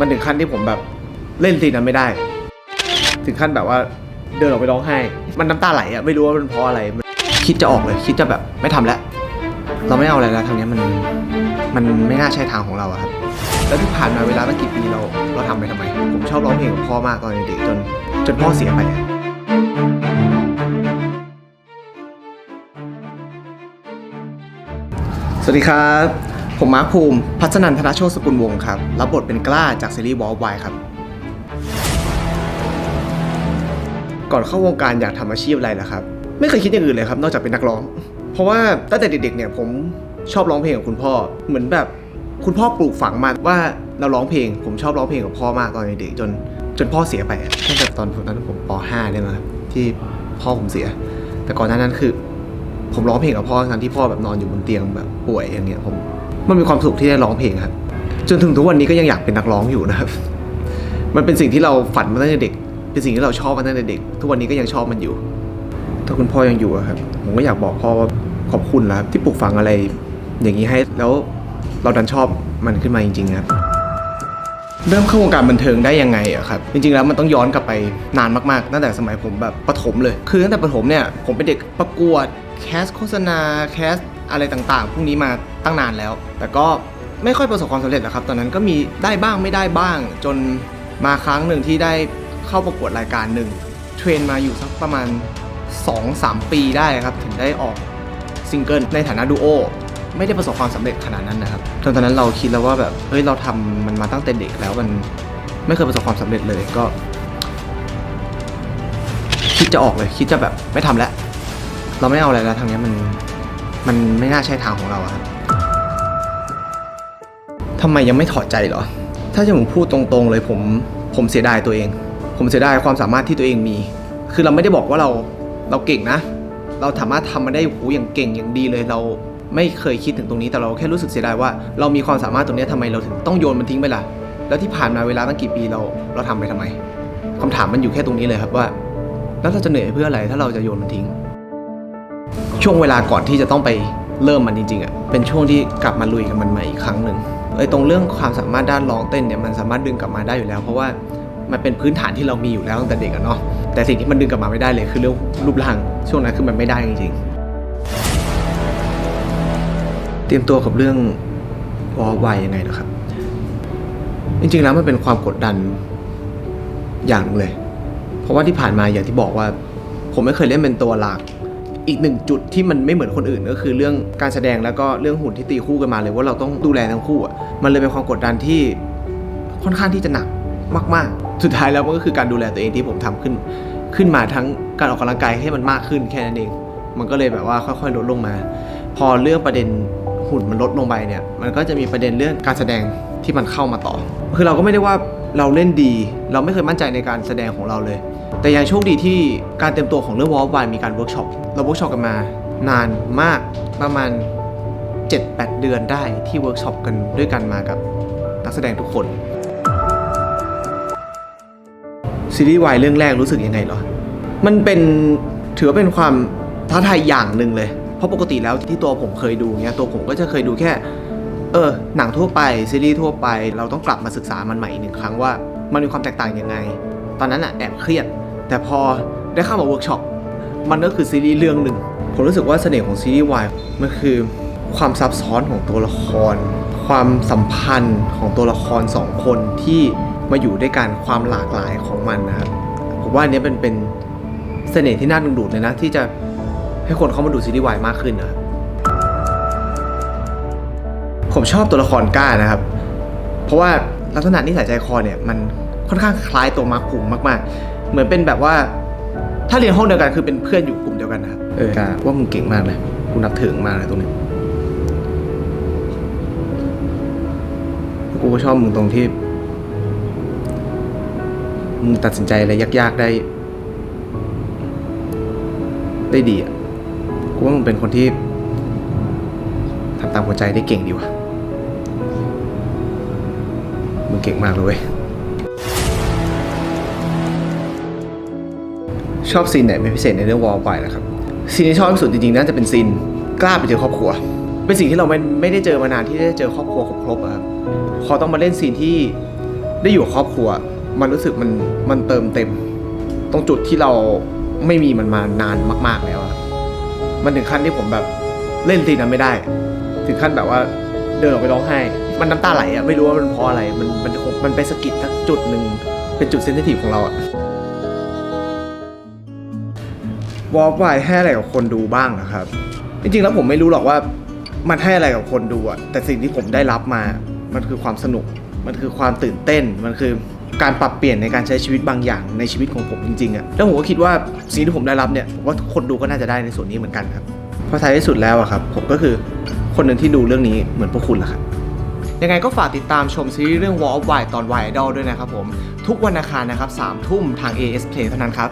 มันถึงขั้นที่ผมแบบเล่นซีนนั้นไม่ได้ ถึงขั้นแบบว่าเดินออกไปร้องไห้ มันน้ำตาไหลอะไม่รู้ว่ามันเพราะอะไร คิดจะออกเลย คิดจะแบบไม่ทำแล้ว เราไม่เอาอะไรแล้วทางนี้มันมันไม่น่าใช่ทางของเราอะครับ แล้วที่ผ่านมาเวลาตั้งกี่ปีเราเราทำไปทำไม ผมชอบร้องเพลงกับพ่อมากตอนเด็กจนจนพ่อเสียไปอะสวัสดีครับ ผมมาร์คภูมิ พัฒนันทนาโชตสกุลวงศ์ครับ รับบทเป็นกล้าจากซีรีส์วอลไวครับ ก่อนเข้าวงการอยากทำอาชีพอะไรล่ะครับ ไม่เคยคิดอย่างอื่นเลยครับ นอกจากเป็นนักร้อง เพราะว่าตั้งแต่เด็กๆเนี่ยผมชอบร้องเพลงกับคุณพ่อ เหมือนแบบคุณพ่อปลูกฝังมาว่าเราร้องเพลง ผมชอบร้องเพลงกับพ่อมากตอนเด็กๆจนจนพ่อเสียไปอะตั้งแต่ตอนตอนนั้นผมป .5 ได้มาครับที่พ่อผมเสีย แต่ก่อนหน้านั้นคือ ผมร้องเพลงกับพ่อทั้งที่พ่อแบบนอนอยู่บนเตียงแบบป่วยอย่างเงี้ยผม มันมีความสุขที่ได้ร้องเพลงครับ จนถึงทุกวันนี้ก็ยังอยากเป็นนักร้องอยู่นะครับ มันเป็นสิ่งที่เราฝันมาตั้งแต่เด็ก เป็นสิ่งที่เราชอบมาตั้งแต่เด็ก ทุกวันนี้ก็ยังชอบมันอยู่ ถ้าคุณพ่อยังอยู่ครับ ผมก็อยากบอกพ่อว่าขอบคุณนะครับที่ปลูกฝังอะไร อย่างนี้ให้ แล้วเราดันชอบมันขึ้นมาจริงๆครับ เริ่มเข้าวงการบันเทิงได้ยังไงอะครับ จริงๆแล้วมันต้องย้อนกลับไปนานมากๆ ตั้งแต่สมัยผมแบบประถมเลย คือตั้งแต่ประถมเนี่ยผมเป็นเด็กประกวดแคสโฆษณาแคสอะไรต่างๆ พวกนี้มา ตั้งนานแล้ว แต่ก็ไม่ค่อยประสบความสำเร็จหรอกครับ ตอนนั้นก็มีได้บ้างไม่ได้บ้าง จนมาครั้งหนึ่งที่ได้เข้าประกวดรายการหนึ่งเทรนมาอยู่สักประมาณ 2-3 ปีได้ครับ ถึงได้ออกซิงเกิลในฐานะดูโอไม่ได้ประสบความสำเร็จขนาดนั้นนะครับจนตอนนั้นเราคิดแล้วว่าแบบเฮ้ยเราทำมันมาตั้งแต่เด็กแล้วมันไม่เคยประสบความสำเร็จเลยก็ คิดจะออกเลย คิดจะแบบไม่ทำแล้ว เราไม่เอาอะไรแล้วทางนี้มันมันไม่น่าใช่ทางของเราอะครับ ทำไมยังไม่ถอดใจเหรอ ถ้าจะผมพูดตรงๆเลยผมผมเสียดายตัวเอง ผมเสียดายความสามารถที่ตัวเองมี คือเราไม่ได้บอกว่าเราเราเก่งนะ เราสามารถทำมันได้โหอย่างเก่งอย่างดีเลยเราไม่เคยคิดถึงตรงนี้แต่เราแค่รู้สึกเสียดายว่า เรามีความสามารถตรงนี้ทำไมเราถึงต้องโยนมันทิ้งไปล่ะ แล้วที่ผ่านมาเวลาตั้งกี่ปีเราเราทำไปทำไมคำถามมันอยู่แค่ตรงนี้เลยครับว่า แล้วเราจะเหนื่อยเพื่ออะไรถ้าเราจะโยนมันทิ้ง ช่วงเวลาก่อนที่จะต้องไปเริ่มมันจริงๆอะเป็นช่วงที่กลับมาลุยกับมันใหม่อีกครั้งหนึ่ง ไอ้ตรงเรื่องความสามารถด้านร้องเต้นเนี่ยมันสามารถดึงกลับมาได้อยู่แล้ว เพราะว่ามันเป็นพื้นฐานที่เรามีอยู่แล้วตั้งแต่เด็กอะเนาะแต่สิ่งที่มันดึงกลับมาไม่ได้เลยคือเรื่องรูปร่างช่วงนั้นคือมันไม่ได้จริงๆ เตรียมตัวกับเรื่องวอลไวยังไงนะครับ จริงๆแล้วมันเป็นความกดดันอย่างหนึ่งเลย เพราะว่าที่ผ่านมาอย่างที่บอกว่า ผมไม่เคยเล่นเป็นตัวหลัก อีกหนึ่งจุดที่มันไม่เหมือนคนอื่นก็คือเรื่องการแสดงแล้วก็เรื่องหุ่นที่ตีคู่กันมาเลยว่าเราต้องดูแลทั้งคู่อะมันเลยเป็นความกดดันที่ค่อนข้างที่จะหนักมาก ๆ สุดท้ายแล้วมันก็คือการดูแลตัวเองที่ผมทำขึ้น ขึ้นมาทั้งการออกกำลังกายให้มันมากขึ้นแค่นั้นเอง มันก็เลยแบบว่าค่อย ๆ ลดลงมา พอเรื่องประเด็นหุ่นมันลดลงไปเนี่ย มันก็จะมีประเด็นเรื่องการแสดงที่มันเข้ามาต่อ คือเราก็ไม่ได้ว่าเราเล่นดี เราไม่เคยมั่นใจในการแสดงของเราเลย แต่ยังโชคดีที่การเตรียมตัวของเรื่องวอลบายมีการเวิร์กช็อปเราเวิร์กช็อปกันมานานมากประมาณ 7-8 เดือนได้ที่เวิร์กช็อปกันด้วยกันมากับนักแสดงทุกคนซีรีส์วายเรื่องแรกรู้สึกยังไงเหรอ มันเป็นถือว่าเป็นความท้าทายอย่างหนึ่งเลย เพราะปกติแล้วที่ตัวผมเคยดูเนี้ยตัวผมก็จะเคยดูแค่ เออ หนังทั่วไปซีรีส์ทั่วไป เราต้องกลับมาศึกษามันใหม่อีกหนึ่งครั้งว่า มันมีความแตกต่างยังไง ตอนนั้นอะแอบเครียด แต่พอได้เข้ามาเวิร์กช็อปมันก็คือซีรีส์เรื่องหนึ่งผมรู้สึกว่าเสน่ห์ของซีรีส์วายมันคือความซับซ้อนของตัวละคร ความสัมพันธ์ของตัวละครสองคนที่มาอยู่ด้วยกันความหลากหลายของมันนะครับผมว่าอันนี้เป็นเป็นเสน่ห์ที่น่าดึงดูดเลยนะ ที่จะให้คนเข้ามาดูซีรีส์วายมากขึ้นนะครับผมชอบตัวละครก้านะครับ เพราะว่าลักษณะนิสัยใจคอเนี่ยมันค่อนข้างคล้ายตัวมาร์คภูมิมาก ๆ เหมือนเป็นแบบว่า ถ้าเรียนห้องเดียวกันคือเป็นเพื่อนอยู่กลุ่มเดียวกันนะครับเออกาว่ามึงเก่งมากเลยกูนับถือมึงมากเลยตรงนี้กูก็ชอบมึงตรงที่มึงตัดสินใจอะไรยากๆได้ ได้ดีอะกูว่ามึงเป็นคนที่ทำตามหัวใจได้เก่งดีว่ะมึงเก่งมากเลย ชอบซีนไหนเป็นพิเศษในเรื่องวอลไปนะครับซีนที่ชอบที่สุดจริงๆน่าจะเป็นซีนกล้าไปเจอครอบครัว เป็นสิ่งที่เราไม่ไม่ได้เจอมานานที่ได้เจอครอบครัวครบๆครับพอต้องมาเล่นซีนที่ได้อยู่ครอบครัว มันรู้สึกมันมันเติมเต็ม ตรงจุดที่เราไม่มีมันมานานมาก ๆแล้วมันถึงขั้นที่ผมแบบเล่นซีนนั้นไม่ได้ ถึงขั้นแบบว่าเดินออกไปร้องไห้ มันน้ำตาไหลอะไม่รู้ว่ามันเพราะอะไร มันมันมันไปสะกิดทักจุดหนึ่งเป็นจุดเซนซิทีฟของเราอะ วอลไวให้อะไรกับคนดูบ้างนะครับ จริงๆแล้วผมไม่รู้หรอกว่ามันให้อะไรกับคนดูอะแต่สิ่งที่ผมได้รับมา มันคือความสนุก มันคือความตื่นเต้น มันคือการปรับเปลี่ยนในการใช้ชีวิตบางอย่างในชีวิตของผมจริงๆอะแล้วผมก็คิดว่าสิ่งที่ผมได้รับเนี่ยผมว่าคนดูก็น่าจะได้ในส่วนนี้เหมือนกันครับเพราะท้ายที่สุดแล้วอะครับผมก็คือคนหนึ่งที่ดูเรื่องนี้เหมือนพวกคุณแหละครับยังไงก็ฝากติดตามชมซีรีส์เรื่อง Wall of Why ตอน Why Idol ด้วยนะครับผม ทุกวันอังคารนะครับ3ทุ่มทาง AS Play เท่านั้นครับ